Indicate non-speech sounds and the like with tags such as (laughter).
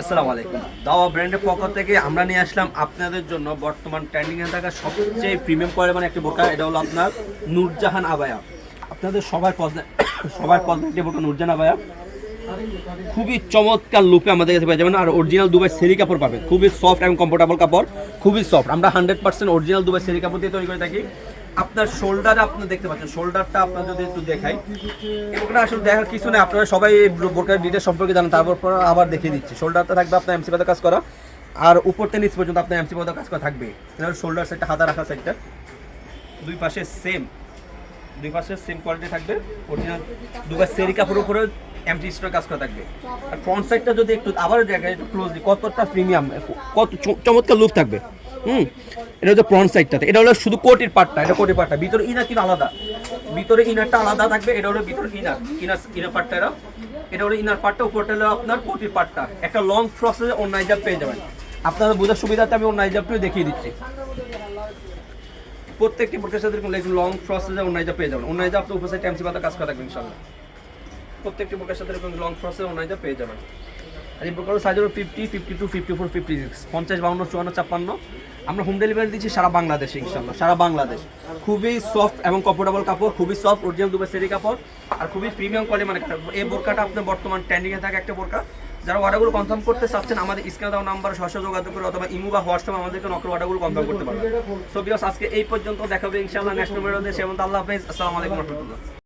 আসসালামু আলাইকুম। দাওয়া ব্র্যান্ডের পক্ষ থেকে আমরা নিয়ে আসলাম আপনাদের জন্য বর্তমান ট্রেন্ডিং এ থাকা সবচেয়ে প্রিমিয়াম কোয়ালিটি একটা বোকা এটা হলো আপনার নূরজাহান আবায়া। আপনাদের সবার পছন্দ (coughs) সবার পছন্দ একটি বোকা নূরজাহান আবায়া। খুবই চমৎকার লুপে আমাদের কাছে পেয়ে যাবেন। আর অরিজিনাল দুবাই সেরি কাপড় পাবেন। খুবই সফট এবং কমফোর্টেবল কাপড়, খুবই সফট আমরা হান্ড্রেড পার্সেন্ট অরিজিনাল দুবাই সেরি কাপড় দিয়ে তৈরি করে থাকি। আপনার শোল্ডার আপনি দেখতে পাচ্ছেন। শোল্ডারটা আপনার যদি একটু দেখাই। ওটা আসলে দেখার কিছু নেই। আপনারা সবাই বোরকার ডিটেল সম্পর্কে জানেন। তারপর পর আবার দেখিয়ে দিচ্ছি। শোল্ডারটা থাকবে আপনার এমসি পাতা কাজ করা। আর উপর থেকে নিচ পর্যন্ত আপনার এমসি পাতা কাজ করা থাকবে। শোল্ডার সাইডটা হাতা রাখা সাইডটা দুই পাশে সেম দুই পাশে সেম কোয়ালিটি থাকবে। অরিজিনাল দুবার সেরি কাপড়ের উপরে এমটি স্টোর কাজ করা থাকবে। আর ফ্রন্ট সাইডটা যদি একটু আবার দেখায় একটু ক্লোজলি কতটা প্রিমিয়াম কত চমৎকার লুক থাকবে। হুম? এটা হচ্ছে ফ্রন্ট সাইডটাতে এটা হলো শুধু কোটির পার্টটা এটা কোটির পার্টটা ভিতরে ইনার কিন্তু আলাদা। ভিতরে ইনারটা আলাদা থাকবে, এটা হলো ভিতরে ইনার ইনার ইনার পার্টটা এটা এটা হলো ইনার পার্টটা উপরটা হলো আপনার কোটির পার্টটা একটা লং প্রসেসে অন্য হিজাব পেয়ে যাবেন। আপনাদের বোঝার সুবিধাতে আমি অন্য হিজাবটিও দেখিয়ে দিচ্ছি। প্রত্যেকটি বোর্ডের সাথে লং প্রসেসে অন্যায়টা পেয়ে যাবেন। অন্যায়টা আপনার উপর সাইড পাতা কাজ করা থাকবে ইনশাল্লাহ প্রত্যেকটি বোর্ডের সাথে এরকম লং প্রসেসে অন্যায়টা পেয়ে যাবেন। আর এই বোর্ডের সাইজ হলো fifty fifty two fifty four fifty six পঞ্চাশ, বাউন্ন, চুয়ান্ন, ছাপ্পান্ন। আমরা হোম ডেলিভারি দিচ্ছি সারা বাংলাদেশে ইনশাল্লাহ সারা বাংলাদেশ। খুবই সফট এবং কমফোর্টেবল কাপড়, খুবই সফট অরিজিনাল দুবার সেরি কাপড়, আর খুবই প্রিমিয়াম কোয়ালিটি মানে এই বোরকাটা আপনার বর্তমান ট্রেন্ডিংয়ে থাকে একটা বোরকা। যারা অর্ডারগুলো কনফার্ম করতে চাচ্ছেন, আমাদের স্ক্রিনে দেওয়া নাম্বার সরাসরি যোগাযোগ করে অথবা ইমো বা হোয়াটসঅ্যাপ আমাদেরকে নকল অর্ডারগুলো কনফার্ম করতে পারবেন। সো বিকজ আজকে এই পর্যন্ত দেখাবে ইনশাআল্লাহ নেক্সট ভিডিওতে সেমন আল্লাহ হাফেজ। আসসালামু আলাইকুম রহমতুল্লাহ।